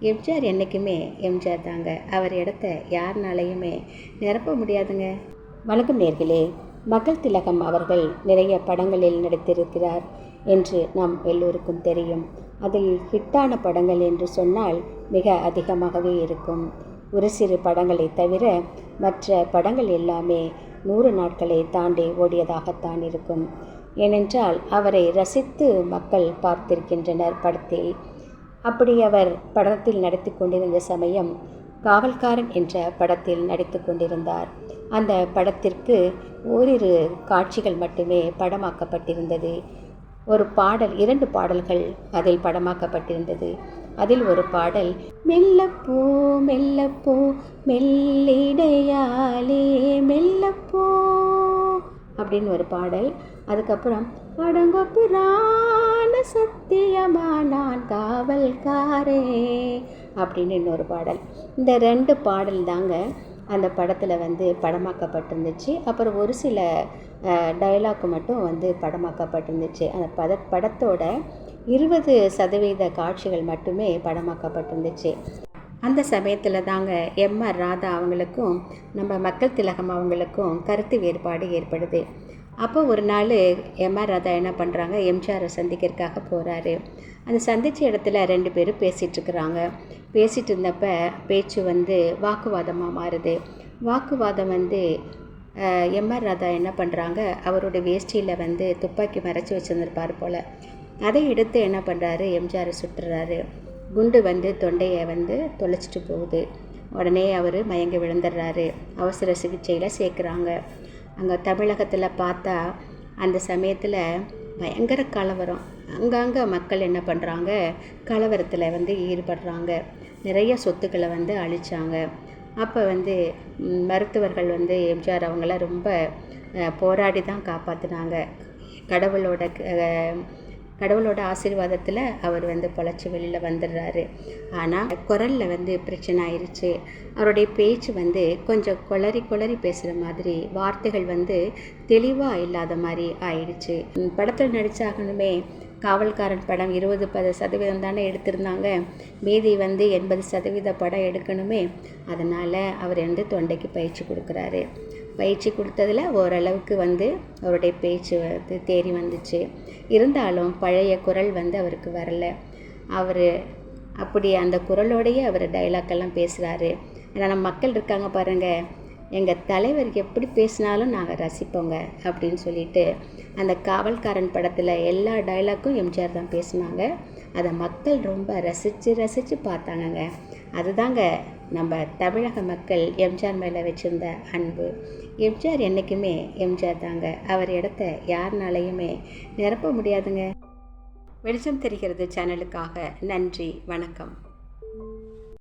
எம்ஜிஆர் என்றைக்குமே எம்ஜிஆர் தாங்க. அவர் இடத்த யாருனாலையுமே நிரப்ப முடியாதுங்க. வணக்கம் நேர்களே. மகள் திலகம் அவர்கள் நிறைய படங்களில் நடித்திருக்கிறார் என்று நாம் எல்லோருக்கும் தெரியும். அதில் ஹிட்டான படங்கள் என்று சொன்னால் மிக அதிகமாகவே இருக்கும். ஒரு சிறு படங்களை தவிர மற்ற படங்கள் எல்லாமே நூறு நாட்களை தாண்டி ஓடியதாகத்தான் இருக்கும். ஏனென்றால் அவரை ரசித்து மக்கள் பார்த்திருக்கின்றனர் படத்தில். அப்படி அவர் படத்தில் நடித்து கொண்டிருந்த சமயம் காவல்காரன் என்ற படத்தில் நடித்து கொண்டிருந்தார். அந்த படத்திற்கு ஓரிரு காட்சிகள் மட்டுமே படமாக்கப்பட்டிருந்தது. ஒரு பாடல் இரண்டு பாடல்கள் அதில் படமாக்கப்பட்டிருந்தது. அதில் ஒரு பாடல் மெல்லப்போ மெல்லப்போ மெல்லிடையாலே மெல்லப்போ அப்படின்னு ஒரு பாடல் அதுக்கப்புறம் அடங்கப்புறா சத்தியமானான் சத்தியமா நான் காவல்காரே அப்படின்னு இன்னொரு பாடல். இந்த ரெண்டு பாடல் தாங்க அந்த படத்தில் வந்து படமாக்கப்பட்டிருந்துச்சு. அப்புறம் ஒரு சில டைலாக் மட்டும் வந்து படமாக்கப்பட்டிருந்துச்சு. அந்த பத படத்தோட இருபது சதவீத காட்சிகள் மட்டுமே படமாக்கப்பட்டிருந்துச்சு. அந்த சமயத்தில் தாங்க எம்ஆர் ராதா அவங்களுக்கும் நம்ம மக்கள் திலகம் அவங்களுக்கும் கருத்து வேறுபாடு ஏற்படுது. அப்போ ஒரு நாள் எம்ஆர் ராதா என்ன பண்ணுறாங்க எம்ஜிஆரை சந்திக்கிறதுக்காக போகிறாரு அந்த சந்தித்த இடத்துல ரெண்டு பேரும் பேசிகிட்ருக்குறாங்க பேசிகிட்டு இருந்தப்ப பேச்சு வந்து வாக்குவாதமாக மாறுது. வாக்குவாதம் வந்து எம்ஆர் ராதா என்ன பண்ணுறாங்க அவரோட வேஷ்டியில் வந்து துப்பாக்கி மறைச்சி வச்சுருந்துருப்பார் போல். அதை எடுத்து என்ன பண்ணுறாரு எம்ஜிஆரை சுட்டுறாரு. குண்டு வந்து தொண்டையை வந்து தொலைச்சிட்டு போகுது. உடனே அவர் மயங்கி விழுந்துடுறாரு. அவசர சிகிச்சையில் சேர்க்குறாங்க. அங்கே தமிழகத்தில் பார்த்தா அந்த சமயத்தில் பயங்கர கலவரம். அங்கங்கே மக்கள் என்ன பண்ணுறாங்க கலவரத்தில் வந்து ஈடுபடுறாங்க. நிறைய சொத்துக்களை வந்து அழித்தாங்க அப்போ வந்து மருத்துவர்கள் வந்து எம்ஜிஆர் அவங்களாம் ரொம்ப போராடி தான் காப்பாற்றினாங்க கடவுளோட கடவுளோட ஆசீர்வாதத்தில் அவர் வந்து பொழைச்சி வெளியில் வந்துடுறாரு. ஆனால் குரலில் வந்து பிரச்சனை ஆயிடுச்சு அவருடைய பேச்சு வந்து கொஞ்சம் குளறி குளறி பேசுகிற மாதிரி வார்த்தைகள் வந்து தெளிவாக இல்லாத மாதிரி ஆயிடுச்சு. படத்தில் நடிச்சாகணுமே காவல்காரன் படம் இருபது பத சதவீதம் தானே எடுத்திருந்தாங்க. மீதி வந்து எண்பது சதவீத படம் எடுக்கணுமே. அதனால் அவர் வந்து தொண்டைக்கு பயிற்சி கொடுக்குறாரு. பயிற்சி கொடுத்ததில் ஓரளவுக்கு வந்து அவருடைய பேச்சு வந்து தேறி வந்துச்சு. இருந்தாலும் பழைய குரல் வந்து அவருக்கு வரல. அவர் அப்படி அந்த குரலோடையே அவர் டைலாக்கெல்லாம் பேசுகிறாரு ஏன்னா நம்ம மக்கள் இருக்காங்க பாருங்கள் எங்கள் தலைவர் எப்படி பேசினாலும் நாங்கள் ரசிப்போங்க அப்படின்னு சொல்லிட்டு அந்த காவல்காரன் படத்தில் எல்லா டைலாக்கும் எம்ஜிஆர் தான் பேசினாங்க. அதை மக்கள் ரொம்ப ரசித்து ரசித்து பார்த்தாங்கங்க. அதுதாங்க நம்ம தமிழக மக்கள் எம்ஜிஆர் மேலே வச்சுருந்த அன்பு. எம்ஜிஆர் என்றைக்குமே எம்ஜிஆர் தாங்க. அவர் இடத்த யாருனாலையுமே நிரப்ப முடியாதுங்க. வெளிச்சம் தெரிகிறது சேனலுக்காக நன்றி வணக்கம்.